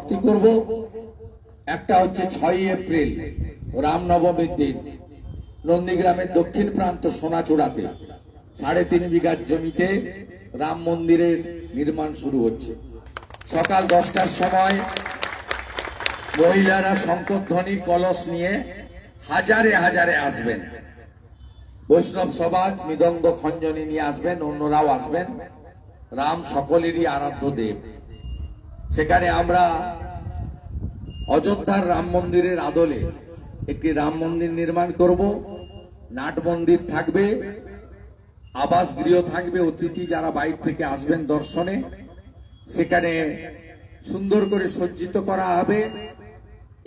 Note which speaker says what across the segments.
Speaker 1: সমাপ্তি করব। একটা হচ্ছে ছয়ই এপ্রিল, রামনবমীর দিন, নন্দীগ্রামের দক্ষিণ প্রান্ত সোনাচূড়াতে। সাড়ে তিন বিঘার জমিতে রাম মন্দিরের নির্মাণ শুরু হচ্ছে। সকাল দশটার সময় মহিলারা শঙ্করধ্বনি, কলস নিয়ে হাজারে হাজারে আসবেন। বৈষ্ণব সমাজ, মৃদঙ্গ খঞ্জনী নিয়ে আসবেন, অন্যরাও আসবেন। রাম সকলেরই আরাধ্য দেব। সেখানে আমরা অযোধ্যার রাম মন্দিরের আদলে একটি রাম মন্দির নির্মাণ করব। নাট মন্দির থাকবে আবাস গৃহ থাকবে, অতিথি যারা বাইরে থেকে আসবেন দর্শনে। সেখানে সুন্দর করে সজ্জিত করা হবে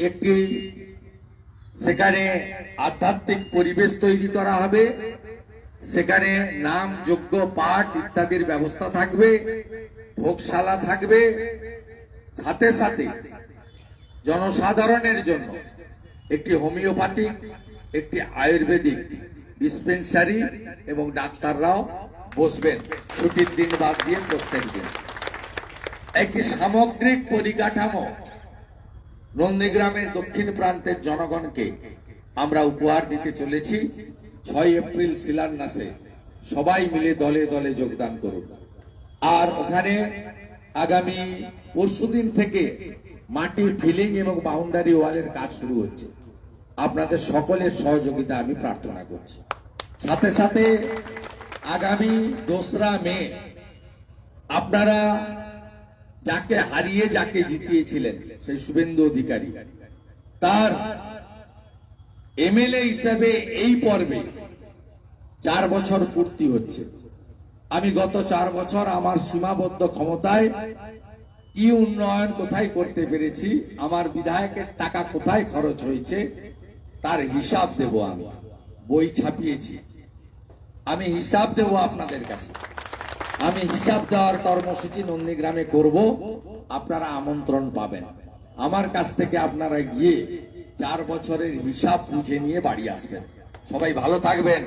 Speaker 1: একটি, সেখানে আধ্যাত্মিক পরিবেশ তৈরি করা হবে। সেখানে নাম যোগ্য পাঠ ইত্যাদির ব্যবস্থা থাকবে, ভোগশালা থাকবে। সাথে সাথে জনসাধারণের জন্য একটি হোমিওপ্যাথিক একটি আয়ুর্বেদিক ডিসপেন্সারি এবং ডাক্তাররাও বসবেন। ছুটির দিন বাদ দিয়ে প্রত্যেক দিন। একটি সামগ্রিক পরিকাঠামো নন্দীগ্রামের দক্ষিণ প্রান্তের জনগণকে আমরা উপহার দিতে চলেছি। ছয় এপ্রিল শিলান্যাসে সবাই মিলে দলে দলে যোগদান করুন। আর ওখানে আগামী পরশুদিন থেকে মাটির ফিলিং এবং বাউন্ডারি ওয়ালের কাজ শুরু হচ্ছে। আপনাদের সকলের সহযোগিতা আমি প্রার্থনা করছি। সাথে সাথে আগামী দোসরা মে আপনারা যাকে হারিয়ে যাকে জিতিয়েছিলেন, সেই শুভেন্দু অধিকারী, তার এমএলএ হিসাবে এই পর্বে চার বছর পূর্তি হচ্ছে। আমি গত চার বছর আমার সীমাবদ্ধ ক্ষমতায় কি উন্নয়ন কোথায় করতে পেরেছি, আমার বিধায়কের টাকা কোথায় খরচ হয়েছে, তার হিসাব দেব আমি। বই ছাপিয়েছি। আমি হিসাব দেব আপনাদের কাছে। আমি হিসাব দেওয়ার কর্মসূচি নন্দীগ্রামে করব, আপনারা আমন্ত্রণ পাবেন। আমার কাছ থেকে আপনারা গিয়ে চার বছরের হিসাব বুঝে নিয়ে বাড়ি আসবেন। সবাই ভালো থাকবেন।